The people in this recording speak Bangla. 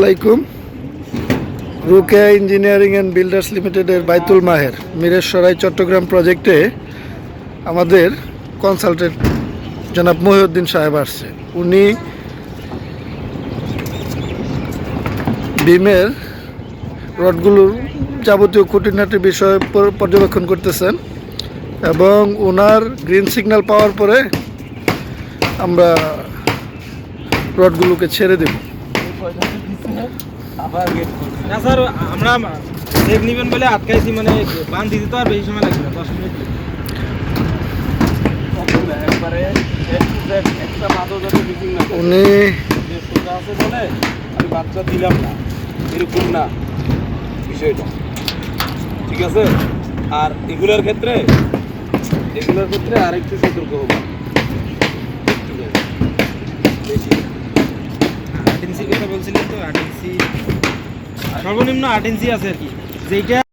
আলাইকুম। রুকেয়া ইঞ্জিনিয়ারিং অ্যান্ড বিল্ডার্স লিমিটেডের বাইতুল মাহের মিরেশ্বরাই চট্টগ্রাম প্রজেক্টে আমাদের কনসালটেন্ট জনাব মহিউদ্দিন সাহেব আসছে। উনি বিমের রডগুলোর যাবতীয় খুঁটিনাটি বিষয় পর্যবেক্ষণ করতেছেন এবং ওনার গ্রিন সিগন্যাল পাওয়ার পরে আমরা রডগুলোকে ছেড়ে দেব। না স্যার আমরা সেভ নিবেন বলে আটকাইছি মানে বান দিতে তো আর বেশি সময় লাগবে না দশ মিনিট একবারে একটা মাদক যাতে মিটিং না উনি সোজা আছে বলে আমি বাচ্চা দিলাম না এরকম না বিষয়টা। ঠিক আছে? আর এগুলোর ক্ষেত্রে এগুলোর ক্ষেত্রে আরেকটু সতর্ক হব। ঠিক আছে কথা বলছিলেন তো আট ইঞ্চি। সর্বনিম্ন আট ইঞ্চি আছে আর কি। যেইটা